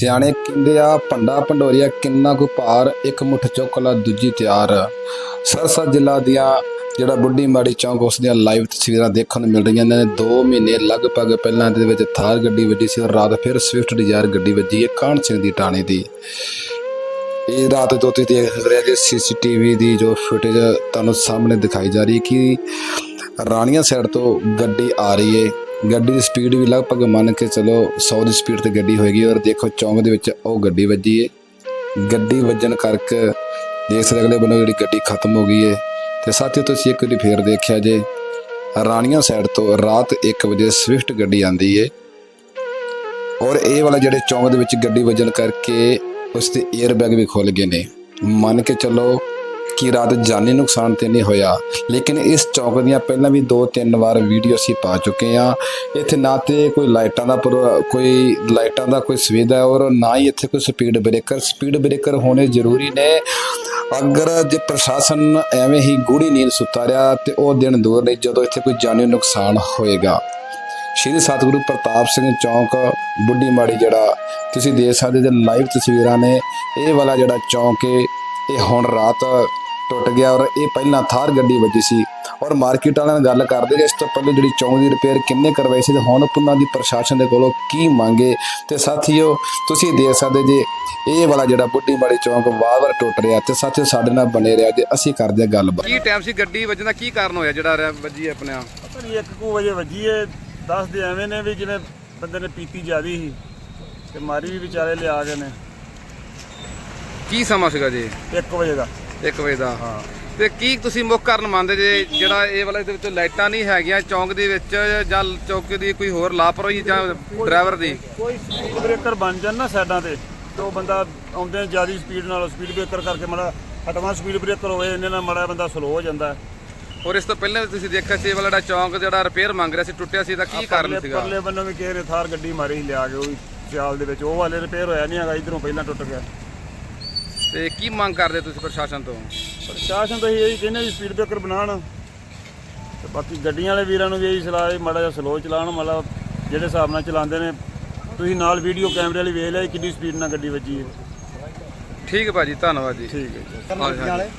ਸਿਆਣੇ ਕਹਿੰਦੇ ਆ, ਭੰਡਾ ਭੰਡੋਰੀਆ ਕਿੰਨਾ ਕੁ ਭਾਰ, ਇੱਕ ਮੁੱਠ ਚੁੱਕ ਲਾ, ਦੂਜੀ ਤਿਆਰ। ਸਰਸਾ ਜ਼ਿਲ੍ਹਾ ਦੀਆਂ ਜਿਹੜਾ ਬੁੱਢੀ ਮਾੜੀ ਚੌਂਕ, ਉਸ ਦੀਆਂ ਲਾਈਵ ਤਸਵੀਰਾਂ ਦੇਖਣ ਨੂੰ ਮਿਲ ਰਹੀਆਂ ਨੇ। 2 ਮਹੀਨੇ ਲਗਭਗ ਪਹਿਲਾਂ ਦੇ ਵਿੱਚ ਥਾਰ ਗੱਡੀ ਵੱਜੀ ਸੀ ਔਰ ਰਾਤ ਫਿਰ ਸਵਿਫਟ ਡਿਜ਼ਾਇਰ ਗੱਡੀ ਵੱਜੀ ਹੈ, ਕਾਹਨ ਸਿੰਘ ਦੀ ਟਾਣੇ ਦੀ। ਇਹ ਰਾਤ ਤੋਂ ਤੁਸੀਂ ਦੇਖ ਸਕਦੇ ਹੋ ਕਿ ਸੀਸੀਟੀਵੀ ਦੀ ਜੋ ਫੁਟੇਜ ਤੁਹਾਨੂੰ ਸਾਹਮਣੇ ਦਿਖਾਈ ਜਾ ਰਹੀ ਹੈ ਕਿ ਰਾਣੀਆਂ ਸਾਈਡ ਤੋਂ ਗੱਡੀ ਆ ਰਹੀ ਹੈ। ਗੱਡੀ ਦੀ ਸਪੀਡ ਵੀ ਲਗਭਗ ਮੰਨ ਕੇ ਚਲੋ 100 ਦੀ ਸਪੀਡ ਤੇ ਗੱਡੀ ਹੋਏਗੀ ਔਰ ਦੇਖੋ ਚੌਂਕ ਦੇ ਵਿੱਚ ਉਹ ਗੱਡੀ ਵੱਜੀ ਹੈ ਗੱਡੀ ਵੱਜਣ ਕਰਕੇ ਦੇਖ ਸਕਦੇ ਅਗਲੇ ਬੰਨੇ ਜਿਹੜੀ ਗੱਡੀ ਖਤਮ ਹੋ ਗਈ ਹੈ ਤੇ ਸਾਥੀਓ ਤੁਸੀਂ ਇੱਕ ਵਾਰੀ ਫੇਰ ਦੇਖਿਆ ਜੇ, ਰਾਣੀਆਂ ਸਾਈਡ ਤੋਂ ਰਾਤ 1 ਵਜੇ ਸਵਿਫਟ ਗੱਡੀ ਆਂਦੀ ਹੈ ਔਰ ਇਹ ਵਾਲਾ ਜਿਹੜੇ ਚੌਂਕ ਦੇ ਵਿੱਚ ਗੱਡੀ ਵੱਜਣ ਕਰਕੇ ਉਸ ਦੇ 에ਅਰ ਬੈਗ ਵੀ ਖੁੱਲ ਗਏ ਨੇ। ਮੰਨ ਕੇ ਚੱਲੋ ਕਿ ਰਾਤ ਜਾਨੀ ਨੁਕਸਾਨ ਤੇ ਨਹੀਂ ਹੋਇਆ। ਲੇਕਿਨ ਇਸ ਚੌਂਕ ਦੀਆਂ ਪਹਿਲਾਂ ਵੀ ਦੋ ਤਿੰਨ ਵਾਰ ਵੀਡੀਓ ਅਸੀਂ ਪਾ ਚੁੱਕੇ ਆ ਇੱਥੇ ਨਾ ਤੇ ਕੋਈ ਲਾਈਟਾਂ ਦਾ ਪਰ- ਕੋਈ ਲਾਈਟਾਂ ਦਾ ਕੋਈ ਸੁਵਿਧਾ ਔਰ ਨਾ ਹੀ ਇੱਥੇ ਕੋਈ ਸਪੀਡ ਬ੍ਰੇਕਰ। ਸਪੀਡ ਬ੍ਰੇਕਰ ਹੋਣੇ ਜ਼ਰੂਰੀ ਨੇ। ਅਗਰ ਜੇ ਪ੍ਰਸ਼ਾਸਨ ਐਵੇਂ ਹੀ ਗੂੜੀ ਨੀਂਦ ਸੁੱਤਾ ਰਿਹਾ ਤੇ ਉਹ ਦਿਨ ਦੂਰ ਨਹੀਂ, ਜਦੋਂ ਇੱਥੇ ਕੋਈ ਜਾਨੀ ਨੁਕਸਾਨ ਹੋਏਗਾ। ਸ਼੍ਰੀ ਸਤਿਗੁਰੂ ਪ੍ਰਤਾਪ ਸਿੰਘ ਚੌਂਕ, ਬੁੱਢੀ ਮਾੜੀ ਜਿਹੜਾ ਤੁਸੀਂ ਦੇਖ ਸਕਦੇ ਜੇ ਲਾਈਵ ਤਸਵੀਰਾਂ ਨੇ। ਇਹ ਵਾਲਾ ਜਿਹੜਾ ਚੌਂਕ ਹੈ ਇਹ ਹੁਣ ਰਾਤ ਟੁੱਟ ਗਿਆ ਔਰ ਇਹ ਪਹਿਲਾਂ ਥਾਰ ਗੱਡੀ ਵੱਜੀ ਸੀ। ਔਰ ਮਾਰਕੀਟ ਵਾਲਿਆਂ ਨਾਲ ਗੱਲ ਕਰਦੇ ਕਿ ਇਸ ਤੋਂ ਪਹਿਲੇ ਜਿਹੜੀ ਚੌਂਕ ਦੀ ਰਿਪੇਅਰ ਕਿੰਨੇ ਕਰਵਾਈ ਸੀ ਤੇ ਹੁਣ ਉਹਨਾਂ ਦੀ ਪ੍ਰਸ਼ਾਸਨ ਦੇ ਕੋਲੋਂ ਕੀ ਮੰਗੇ? ਤੇ ਸਾਥੀਓ ਤੁਸੀਂ ਦੇਖ ਸਕਦੇ ਜੇ ਇਹ ਵਾਲਾ ਜਿਹੜਾ ਬੁੱਢੀ ਮਾੜੀ ਚੌਂਕ ਵਾਰ-ਵਾਰ ਟੁੱਟ ਰਿਹਾ ਤੇ ਸਾਥੀਓ ਸਾਡੇ ਨਾਲ ਬਣੇ ਰਿਹਾ ਜੇ ਅਸੀਂ ਕਰਦੇ ਹਾਂ ਗੱਲਬਾਤ। ਕੀ ਟਾਈਮ ਸੀ ਗੱਡੀ ਵੱਜਣ ਦਾ? ਕੀ ਕਾਰਨ ਹੋਇਆ ਜਿਹੜਾ ਵੱਜੀ ਆਪਣੇ ਆ ਪਤਾ ਨਹੀਂ ਇੱਕ ਕੁ ਵਜੇ ਵੱਜੀ ਏ ਦੱਸਦੇ ਐਵੇਂ ਨੇ ਵੀ ਜਿਵੇਂ ਬੰਦੇ ਨੇ ਪੀਤੀ ਜ਼ਿਆਦੀ ਸੀ ਤੇ ਮਾਰੀ ਵੀ ਵਿਚਾਰੇ ਲਿਆ ਗਏ ਨੇ। ਕੀ ਸਮਾਂ ਸੀਗਾ ਜੀ? 1 ਵਜੇ ਦਾ। 1 ਵਜੇ ਦਾ। ਹਾਂ। ਤੇ ਕੀ ਤੁਸੀਂ ਮੁੱਖ ਕਾਰਨ ਮੰਨਦੇ ਜੇ ਜਿਹੜਾ ਇਹ ਵਾਲੇ ਦੇ ਵਿੱਚ ਲਾਈਟਾਂ ਨਹੀਂ ਹੈਗੀਆਂ ਚੌਂਕ ਦੇ ਵਿੱਚ ਜਾਂ ਚੌਕ ਦੀ ਕੋਈ ਹੋਰ ਲਾਪਰਵਾਹੀ ਜਾਂ ਡਰਾਈਵਰ ਦੀ? ਕੋਈ ਸਪੀਡ ਬ੍ਰੇਕਰ ਬਣ ਜਾਣ ਨਾ ਸਾਈਡਾਂ ਤੇ ਤੇ ਉਹ ਬੰਦਾ ਆਉਂਦੇ ਜ਼ਿਆਦੀ ਸਪੀਡ ਨਾਲ ਸਪੀਡ ਬ੍ਰੇਕਰ ਕਰਕੇ ਮੜਾ ਹਟਵਾ ਸਪੀਡ ਬ੍ਰੇਕਰ ਹੋਏ ਇਹਨੇ ਨਾਲ ਮੜਾ ਬੰਦਾ ਸਲੋ ਹੋ ਜਾਂਦਾ। ਔਰ ਇਸ ਤੋਂ ਪਹਿਲਾਂ ਵੀ ਤੁਸੀਂ ਦੇਖਿਆ ਸੀ ਇਹ ਵਾਲਾ ਜਿਹੜਾ ਚੌਂਕ ਜਿਹੜਾ ਰਿਪੇਅਰ ਮੰਗ ਰਿਹਾ ਸੀ ਟੁੱਟਿਆ ਸੀ ਇਹਦਾ ਕੀ ਕਾਰਨ ਸੀਗਾ? ਪਰਲੇ ਬੰਨੋਂ ਵੀ ਨੇ ਥਾਰ ਗੱਡੀ ਮਾਰੀ ਲਿਆ ਕੇ ਉਹ ਸਿਆਲ ਦੇ ਵਿੱਚ ਉਹ ਵਾਲੇ ਰਿਪੇਅਰ ਹੋਇਆ ਨਹੀਂ ਹੈਗਾ ਇਧਰੋਂ ਪਹਿਲਾਂ ਟੁੱਟ ਗਿਆ। ਤੇ ਕੀ ਮੰਗ ਕਰਦੇ ਤੁਸੀਂ ਪ੍ਰਸ਼ਾਸਨ ਤੋਂ? ਪ੍ਰਸ਼ਾਸਨ ਤਾਂ ਇਹੀ ਕਹਿੰਦੇ ਵੀ ਸਪੀਡ ਬ੍ਰੇਕਰ ਬਣਾਉਣ। ਤੇ ਬਾਕੀ ਗੱਡੀਆਂ ਵਾਲੇ ਵੀਰਾਂ ਨੂੰ ਵੀ ਇਹੀ ਸਲਾਹ ਹੈ ਮਾੜਾ ਜਿਹਾ ਸਲੋ ਚਲਾਉਣ ਮਤਲਬ ਜਿਹੜੇ ਹਿਸਾਬ ਨਾਲ ਚਲਾਉਂਦੇ ਨੇ ਤੁਸੀਂ ਨਾਲ ਵੀਡੀਓ ਕੈਮਰੇ ਵਾਲੀ ਵੇਖ ਲਿਆ ਕਿੰਨੀ ਸਪੀਡ ਨਾਲ ਗੱਡੀ ਵੱਜੀ ਹੈ। ਠੀਕ ਹੈ ਭਾਜੀ ਧੰਨਵਾਦ ਜੀ। ਠੀਕ ਹੈ ਜੀ।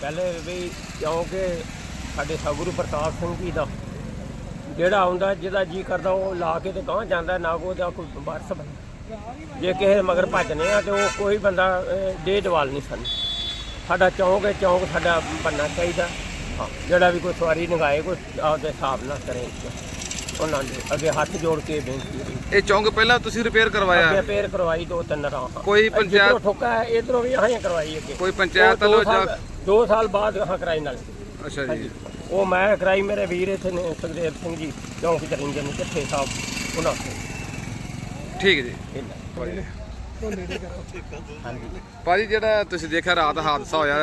ਪਹਿਲੇ ਵੀ ਕਿਉਂਕਿ ਸਾਡੇ ਸਤਿਗੁਰੂ ਪ੍ਰਤਾਪ ਸਿੰਘ ਜੀ ਦਾ। ਜਿਹੜਾ ਆਉਂਦਾ ਜਿਹਦਾ ਜੀ ਕਰਦਾ ਉਹ ਲਾ ਕੇ ਤੇ ਗਾਂ ਜਾਂਦਾ ਨਾ ਕੋ ਦਾ ਕੋਈ ਵਾਰਸ ਬੰਦਾ ਜੇ ਕਿਸੇ ਮਗਰ ਭੱਜਨੇ ਆ ਤੇ ਉਹ ਕੋਈ ਬੰਦਾ ਦੇ ਦਵਾਲ ਨਹੀਂ ਸਾਨੂੰ। ਸਾਡਾ ਚੌਂਕ ਹੈ ਚੌਂਕ ਸਾਡਾ ਬੰਨਾ ਚਾਹੀਦਾ। ਹਾਂ ਜਿਹੜਾ ਵੀ ਕੋਈ ਸਵਾਰੀ ਨਗਾਏ ਕੋਈ ਆਪਦੇ ਹਿਸਾਬ ਨਾਲ ਕਰੇ। ਉਹਨਾਂ ਦੇ ਅੱਗੇ ਹੱਥ ਜੋੜ ਕੇ ਬੇਨਤੀ ਹੈ। ਇਹ ਚੌਂਕ ਪਹਿਲਾਂ ਤੁਸੀਂ ਰਿਪੇਅਰ ਅੱਗੇ ਕਰਵਾਇਆ ਪੇਰ ਕਰਵਾਈ ਦੋ ਤਿੰਨ ਰਾਂ ਕੋਈ ਪੰਚਾਇਤ- ਠੋਕਾ ਹੈ ਇਧਰੋਂ ਵੀ ਹਾਂ ਕਰਵਾਈ ਅੱਗੇ। ਕੋਈ ਪੰਚਾਇਤ ਵੱਲੋਂ ਜਾਂ ਸਾਲ- ਦੋ ਸਾਲ ਬਾਅਦ ਹਾਂ ਕਰਾਈ ਨਾਲ। ਅੱਛਾ ਜੀ। ਉਹ ਮੈਂ ਕਰਾਈ ਮੇਰੇ ਵੀਰ ਇੱਥੇ ਨੇ ਸੁਖਦੇਵ ਸਿੰਘ ਜੀ ਚੌਂਕ ਚ ਰਹਿੰਦੇ ਨੇ ਕਿੱਥੇ ਸਾਹਿਬ ਉਹਨਾਂ ਕੋਲ। ਠੀਕ ਜੀ। ਭਾਜੀ ਜਿਹੜਾ ਤੁਸੀਂ ਦੇਖਿਆ ਰਾਤ ਹਾਦਸਾ ਹੋਇਆ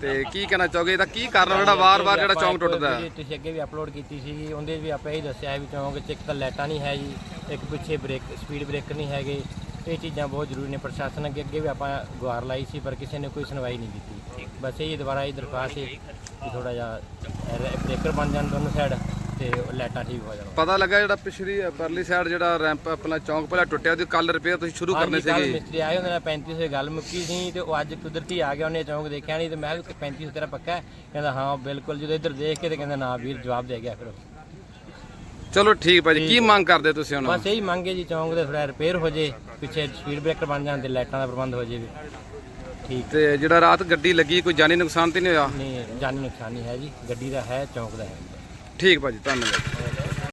ਤੇ ਕੀ ਕਹਿਣਾ ਚਾਹੋਗੇ? ਇਹਦਾ ਕੀ ਕਾਰਨ ਜਿਹੜਾ ਵਾਰ-ਵਾਰ ਜਿਹੜਾ ਚੌਂਕ ਟੁੱਟਦਾ। ਹੈ ਤੁਸੀਂ ਅੱਗੇ ਵੀ ਅਪਲੋਡ ਕੀਤੀ ਸੀ ਉਹਦੇ ਵੀ ਆਪਾਂ ਇਹ ਦੱਸਿਆ ਵੀ ਚੌਂਕ 'ਚ ਇੱਕ ਤਾਂ ਲਾਈਟਾਂ ਨਹੀਂ ਹੈ ਜੀ ਇੱਕ ਪਿੱਛੇ ਬ੍ਰੇਕ ਸਪੀਡ ਬ੍ਰੇਕਰ ਨਹੀਂ ਹੈਗੇ। ਇਹ ਚੀਜ਼ਾਂ ਬਹੁਤ ਜ਼ਰੂਰੀ ਨੇ ਪ੍ਰਸ਼ਾਸਨ ਅੱਗੇ ਅੱਗੇ ਵੀ ਆਪਾਂ ਗੁਹਾਰ ਲਾਈ ਸੀ ਪਰ ਕਿਸੇ ਨੇ ਕੋਈ ਸੁਣਵਾਈ ਨਹੀਂ ਕੀਤੀ। ਬਸ ਇਹ ਦੁਬਾਰਾ ਇਹ ਦਰਖਾਸਤ ਹੈ ਕਿ ਥੋੜਾ ਜਿਹਾ ਬ੍ਰੇਕਰ ਬਣ ਜਾਣ ਦੋਨੋਂ ਸਾਈਡ ਤੇ ਲਾਈਟਾਂ ਠੀਕ ਹੋ ਜਾਣ। ਪਤਾ ਲੱਗਾ ਜਿਹੜਾ ਪਿਛਲੀ ਪਰਲੀ ਸਾਈਡ ਜਿਹੜਾ ਰੈਂਪ ਆਪਣਾ ਚੌਂਕ ਪਹਿਲਾਂ ਟੁੱਟਿਆ ਉਹਦੀ ਕੱਲ ਰਿਪੇਅਰ ਤੁਸੀਂ ਸ਼ੁਰੂ ਕਰਨੇ ਸੀਗੇ। ਮਿਸਤਰੀ ਆਏ ਉਹਨਾਂ ਨਾਲ 35 ਸੇ ਗੱਲ ਮੁੱਕੀ ਸੀ ਤੇ ਉਹ ਅੱਜ ਕੁਦਰਤੀ ਆ ਗਿਆ ਉਹਨੇ ਚੌਂਕ ਦੇਖਿਆ ਨਹੀਂ ਤੇ ਮੈਂ ਕਿਹਾ 35 ਤੇਰਾ ਪੱਕਾ ਹੈ? ਕਹਿੰਦਾ ਹਾਂ ਬਿਲਕੁਲ ਜਦੋਂ ਇੱਧਰ ਦੇਖ ਕੇ ਤੇ ਕਹਿੰਦਾ ਨਾ ਵੀਰ ਜਵਾਬ ਦੇ ਗਿਆ ਫਿਰ। ਚਲੋ ਠੀਕ ਭਾਜੀ ਕੀ ਮੰਗ ਕਰਦੇ ਤੁਸੀਂ ਹੁਣ? ਬਸ ਇਹੀ ਮੰਗੇ ਜੀ ਚੌਂਕ ਦੇ ਥੋੜਾ ਰਿਪੇਅਰ ਹੋ ਜੇ ਪਿੱਛੇ ਸਪੀਡ ਬ੍ਰੇਕਰ ਬਣ ਜਾਣ ਤੇ ਲਾਈਟਾਂ ਦਾ ਪ੍ਰਬੰਧ ਹੋ ਜੇ ਵੀ। ਠੀਕ। ਤੇ ਜਿਹੜਾ ਰਾਤ ਗੱਡੀ ਲੱਗੀ ਕੋਈ ਜਾਨੀ ਨੁਕਸਾਨ ਤੇ ਨਹੀਂ ਹੋਇਆ? ਨਹੀਂ ਜਾਨੀ ਨੁਕਸਾਨ ਨਹੀਂ ਹੈ ਜੀ ਗੱਡੀ ਦਾ ਹੈ ਚੌਂਕ ਦਾ ਹੈ। ਠੀਕ ਭਾਜੀ ਧੰਨਵਾਦ।